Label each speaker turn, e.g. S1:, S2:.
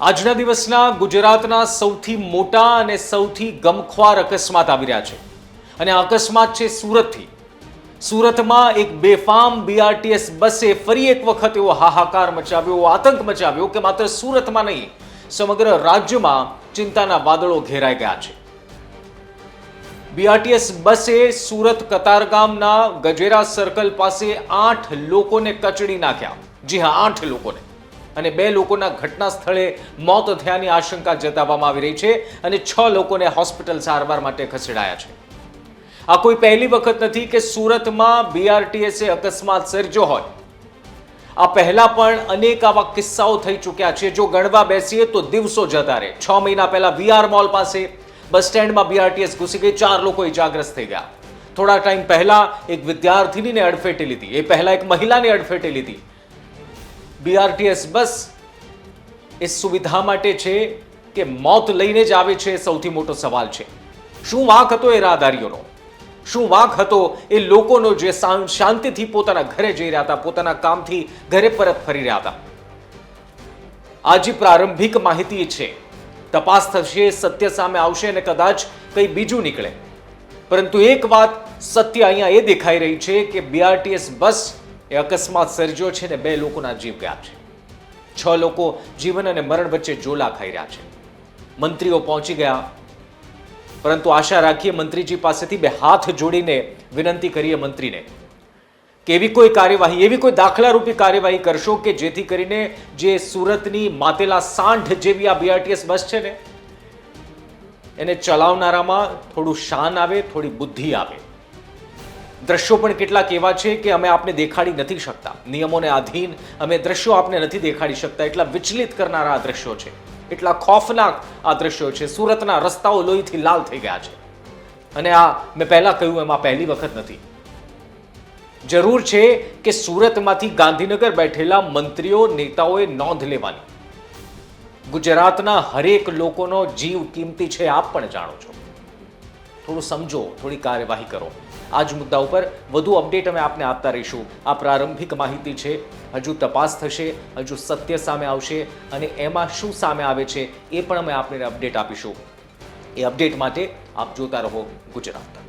S1: આજના દિવસના ગુજરાતના સૌથી મોટા અને સૌથી ગમખ્વાર અકસ્માત આવી રહ્યા છે. અને અકસ્માત છે સુરતથી. સુરતમાં એક બેફામ બીઆરટીએસ બસે ફરી એક વખત એવો હાહાકાર મચાવ્યો આતંક મચાવ્યો કે માત્ર સુરતમાં નહીં, સમગ્ર રાજ્યમાં ચિંતાના વાદળો ઘેરાઈ ગયા છે. બીઆરટીએસ બસે સુરત કતારગામના ગજેરા સર્કલ પાસે આઠ લોકોને કચડી નાખ્યા. જી હા, આઠ લોકોને. અને બે લોકોના ઘટના સ્થળે મોત થયાની આશંકા જતાવવામાં આવી રહી છે અને છ લોકોને હોસ્પિટલ સારવાર માટે ખસેડાયા છે. આ કોઈ પહેલી વખત નથી કે સુરતમાં બીઆરટીએસે અકસ્માત સર્જો હોય. આ પહેલા પણ અનેક આવા કિસ્સાઓ થઈ ચૂક્યા છે. જો ગણવા બેસીએ તો દિવસો જતા રહે. છ મહિના પહેલા વીઆર મોલ પાસે બસ સ્ટેન્ડમાં બીઆરટીએસ ઘૂસી ગઈ. ચાર લોકો ઇજાગ્રસ્ત થઈ ગયા. થોડા ટાઈમ પહેલા એક વિદ્યાર્થીનીને અડફેટે લીધી. એ પહેલા એક મહિલાને અડફેટે લીધી. બીઆરટીએસ બસ એ સુવિધા માટે છે કે મોત લઈને જ આવે છે સૌથી મોટો સવાલ છે. શું વાંક હતો એ રાહદારીઓનો? શું વાંક હતો એ લોકોનો જે શાંતિથી પોતાના ઘરે જઈ રહ્યા હતા, પોતાના કામથી ઘરે પરત ફરી રહ્યા હતા? આજે પ્રારંભિક માહિતી છે. તપાસ થશે, સત્ય સામે આવશે અને કદાચ કંઈ બીજું નીકળે. પરંતુ એક વાત સત્ય અહીંયા એ દેખાઈ રહી છે કે બીઆરટીએસ બસ એ અકસ્માત સર્જ્યો છે ને બે લોકોના જીવ ગયા છે. છ લોકો જીવન અને મરણ વચ્ચે જોલા ખાઈ રહ્યા છે. મંત્રીઓ પહોંચી ગયા. પરંતુ આશા રાખીએ મંત્રીજી પાસેથી બે હાથ જોડીને વિનંતી કરીએ મંત્રીને કે એવી કોઈ કાર્યવાહી, એવી કોઈ દાખલારૂપી કાર્યવાહી કરશો કે જેથી કરીને જે સુરતની માતેલા સાંઢ જેવી આ બીઆરટીએસ બસ છે ને, એને ચલાવનારામાં થોડું શાન આવે, થોડી બુદ્ધિ આવે. દ્રશ્યો પણ કેટલાક એવા છે કે અમે આપને દેખાડી નથી શકતા. નિયમોને આધીન અમે દ્રશ્યો આપને નથી દેખાડી શકતા એટલા વિચલિત કરનારા આ દ્રશ્યો છે. એટલા ખોફનાક આ દ્રશ્યો છે. સુરતના રસ્તાઓ લોહીથી લાલ થઈ ગયા છે. અને આ મેં પહેલા કહ્યું એમાં પહેલી વખત નથી. જરૂર છે કે સુરતમાંથી ગાંધીનગર બેઠેલા મંત્રીઓ, નેતાઓએ નોંધ લેવાની. ગુજરાતના હરેક લોકોનો જીવ કિંમતી છે, આપ પણ જાણો છો. થોડું સમજો, થોડી કાર્યવાહી કરો. આ જ મુદ્દા ઉપર વધુ અપડેટ અમે આપને આપતા રહીશું. આ પ્રારંભિક માહિતી છે. હજુ તપાસ થશે, હજુ સત્ય સામે આવશે અને એમાં શું સામે આવે છે એ પણ અમે આપને અપડેટ આપીશું. એ અપડેટ માટે આપ જોતા રહો ગુજરાત.